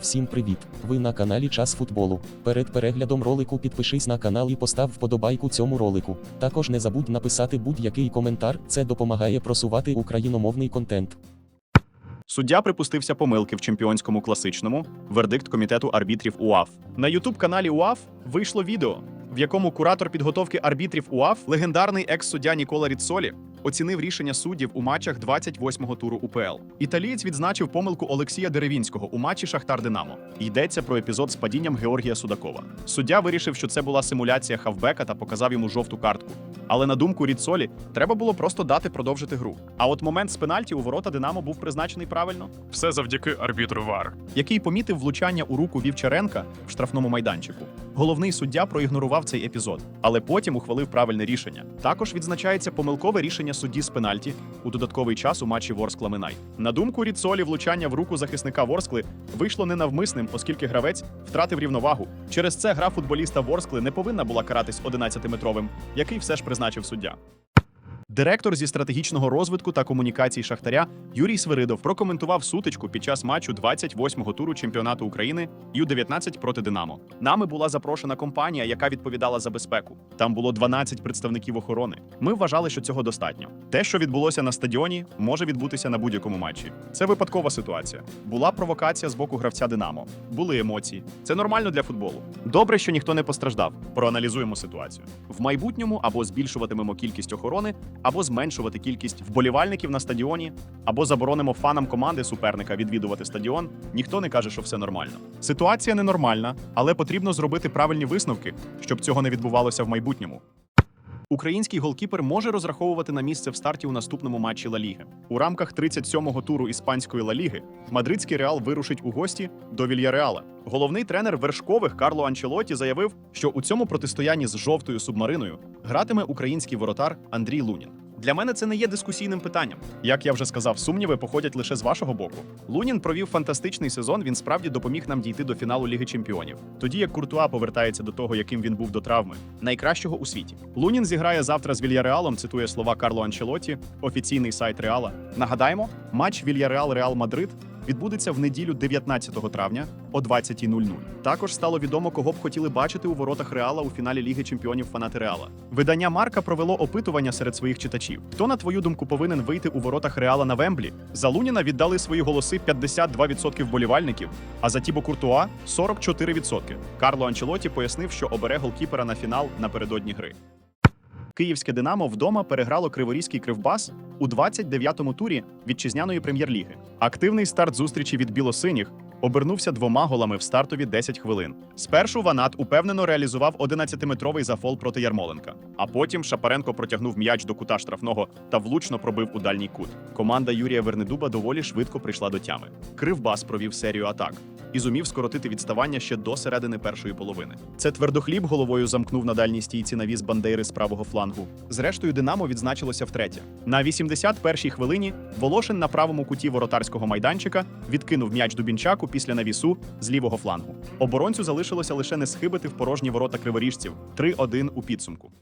Всім привіт! Ви на каналі Час футболу. Перед переглядом ролику підпишись на канал і постав вподобайку цьому ролику. Також не забудь написати будь-який коментар, це допомагає просувати україномовний контент. Суддя припустився помилки в чемпіонському класичному. Вердикт комітету арбітрів УАФ. На Ютуб-каналі УАФ вийшло відео, в якому куратор підготовки арбітрів УАФ, легендарний екс-суддя Нікола Ріцолі, оцінив рішення суддів у матчах 28-го туру УПЛ. Італієць відзначив помилку Олексія Деревінського у матчі Шахтар Динамо. Йдеться про епізод з падінням Георгія Судакова. Суддя вирішив, що це була симуляція хавбека та показав йому жовту картку. Але на думку Ріцолі, треба було просто дати продовжити гру. А от момент з пенальті у ворота Динамо був призначений правильно, Все завдяки арбітру ВАР. який помітив влучання у руку Вівчаренка в штрафному майданчику. Головний суддя проігнорував цей епізод, але потім ухвалив правильне рішення. Також відзначається помилкове рішення судді з пенальті у додатковий час у матчі Ворскла Минай. На думку Ріцолі, влучання в руку захисника Ворскли вийшло ненавмисним, оскільки гравець втратив рівновагу. Через це гра футболіста Ворскли не повинна була каратись 11-метровим, який все ж призначив суддя. Директор зі стратегічного розвитку та комунікацій Шахтаря Юрій Свиридов прокоментував сутичку під час матчу 28-го туру чемпіонату України Ю-19 проти Динамо. Нами була запрошена компанія, яка відповідала за безпеку. Там було 12 представників охорони. Ми вважали, що цього достатньо. Те, що відбулося на стадіоні, може відбутися на будь-якому матчі. Це випадкова ситуація. Була провокація з боку гравця Динамо. Були емоції. Це нормально для футболу. Добре, що ніхто не постраждав. Проаналізуємо ситуацію. В майбутньому або збільшуватимемо кількість охорони, або зменшувати кількість вболівальників на стадіоні, або заборонимо фанам команди суперника відвідувати стадіон. Ніхто не каже, що все нормально. Ситуація ненормальна, але потрібно зробити правильні висновки, щоб цього не відбувалося в майбутньому. Український голкіпер може розраховувати на місце в старті у наступному матчі Ла Ліги. У рамках 37-го туру іспанської Ла Ліги мадридський Реал вирушить у гості до Вільяреала. Головний тренер вершкових Карло Анчелоті заявив, що у цьому протистоянні з жовтою субмариною гратиме український воротар Андрій Лунін. Для мене це не є дискусійним питанням. Як я вже сказав, сумніви походять лише з вашого боку. Лунін провів фантастичний сезон. Він справді допоміг нам дійти до фіналу Ліги Чемпіонів. Тоді як Куртуа повертається до того, яким він був до травми, найкращого у світі. Лунін зіграє завтра з Вільяреалом. Цитує слова Карло Анчелоті, офіційний сайт Реала. Нагадаємо, матч Вільяреал Реал Мадрид відбудеться в неділю 19 травня о 20.00. Також стало відомо, кого б хотіли бачити у воротах Реала у фіналі Ліги Чемпіонів фанати Реала. Видання Марка провело опитування серед своїх читачів. Хто, на твою думку, повинен вийти у воротах Реала на Вемблі? За Луніна віддали свої голоси 52% вболівальників, а за Тібо Куртуа 44%. Карло Анчелоті пояснив, що обере голкіпера на фінал напередодні гри. Київське Динамо вдома переграло Криворізький Кривбас у 29-му турі вітчизняної прем'єр-ліги. Активний старт зустрічі від білосиніх обернувся двома голами в стартові 10 хвилин. Спершу Ванат упевнено реалізував 11-метровий зафол проти Ярмоленка, а потім Шапаренко протягнув м'яч до кута штрафного та влучно пробив у дальній кут. Команда Юрія Вернедуба доволі швидко прийшла до тями. Кривбас провів серію атак і зумів скоротити відставання ще до середини першої половини. Це твердохліб головою замкнув на дальній стійці навіс бандейри з правого флангу. Зрештою, Динамо відзначилося втретє. На 81-й хвилині Волошин на правому куті воротарського майданчика відкинув м'яч Дубінчаку після навісу з лівого флангу. Оборонцю залишилося лише не схибити в порожні ворота криворіжців 3-1 у підсумку.